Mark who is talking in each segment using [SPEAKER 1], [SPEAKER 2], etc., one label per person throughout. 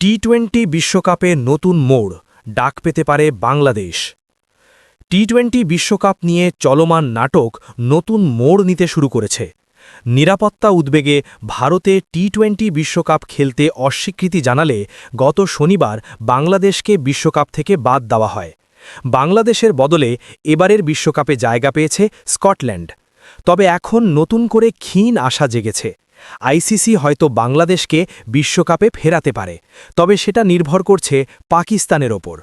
[SPEAKER 1] T twenty বিশ্বকাপে নতুন মোড়, ডাক পেতে পারে বাংলাদেশ। টি টোয়েন্টি বিশ্বকাপ নিয়ে চলমান নাটক নতুন মোড় নিতে শুরু করেছে। নিরাপত্তা উদ্বেগে ভারতে টি টোয়েন্টি বিশ্বকাপ খেলতে অস্বীকৃতি জানালে গত শনিবার বাংলাদেশকে বিশ্বকাপ থেকে বাদ দেওয়া হয়। বাংলাদেশের বদলে এবারের বিশ্বকাপে জায়গা পেয়েছে স্কটল্যান্ড। তবে এখন নতুন করে ক্ষীণ আশা জেগেছে। আইসিসি হয়তো বাংলাদেশকে বিশ্বকাপে ফেরাতে পারে, তবে সেটা নির্ভর করছে পাকিস্তানের ওপর।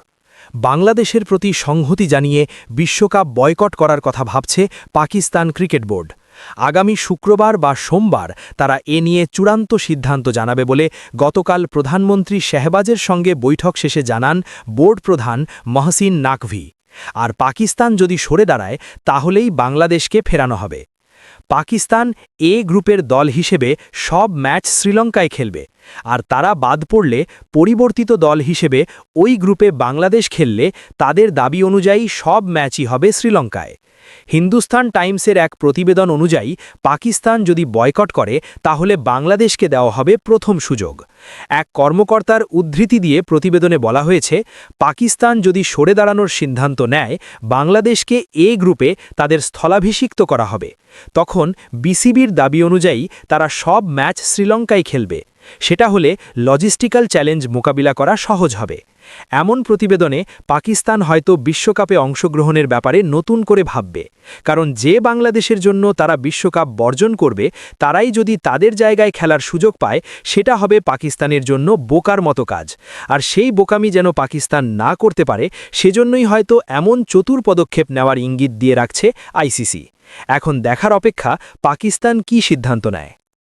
[SPEAKER 1] বাংলাদেশের প্রতি সংহতি জানিয়ে বিশ্বকাপ বয়কট করার কথা ভাবছে পাকিস্তান ক্রিকেট বোর্ড। আগামী শুক্রবার বা সোমবার তারা এ নিয়ে চূড়ান্ত সিদ্ধান্ত জানাবে বলে গতকাল প্রধানমন্ত্রী শেহবাজের সঙ্গে বৈঠক শেষে জানান বোর্ড প্রধান মহসিন নাকভি। আর পাকিস্তান যদি সরে দাঁড়ায়, তাহলেই বাংলাদেশকে ফেরানো হবে। পাকিস্তান এ গ্রুপের দল হিসেবে সব ম্যাচ শ্রীলঙ্কায় খেলবে। আর তারা বাদ পড়লে পরিবর্তিত দল হিসেবে ওই গ্রুপে বাংলাদেশ খেললে তাদের দাবি অনুযায়ী সব ম্যাচই হবে শ্রীলঙ্কায়। হিন্দুস্তান টাইমসের এক প্রতিবেদন অনুযায়ী, পাকিস্তান যদি বয়কট করে, তাহলে বাংলাদেশকে দেওয়া হবে প্রথম সুযোগ। এক কর্মকর্তার উদ্ধৃতি দিয়ে প্রতিবেদনে বলা হয়েছে, পাকিস্তান যদি সরে দাঁড়ানোর সিদ্ধান্ত নেয়, বাংলাদেশকে এ গ্রুপে তাদের স্থলাভিষিক্ত করা হবে। তখন বিসিবির দাবি অনুযায়ী তারা সব ম্যাচ শ্রীলঙ্কায় খেলবে। সেটা হলে লজিস্টিক্যাল চ্যালেঞ্জ মোকাবিলা করা সহজ হবে। এমন প্রতিবেদনে পাকিস্তান হয়তো বিশ্বকাপে অংশগ্রহণের ব্যাপারে নতুন করে ভাববে, কারণ যে বাংলাদেশের জন্য তারা বিশ্বকাপ বর্জন করবে, তারাই যদি তাদের জায়গায় খেলার সুযোগ পায়, সেটা হবে পাকিস্তানের জন্য বোকার মতো কাজ। আর সেই বোকামি যেন পাকিস্তান না করতে পারে, সেজন্যই হয়তো এমন চতুর পদক্ষেপ নেওয়ার ইঙ্গিত দিয়ে রাখছে আইসিসি। এখন দেখার অপেক্ষা পাকিস্তান কি সিদ্ধান্ত নেয়?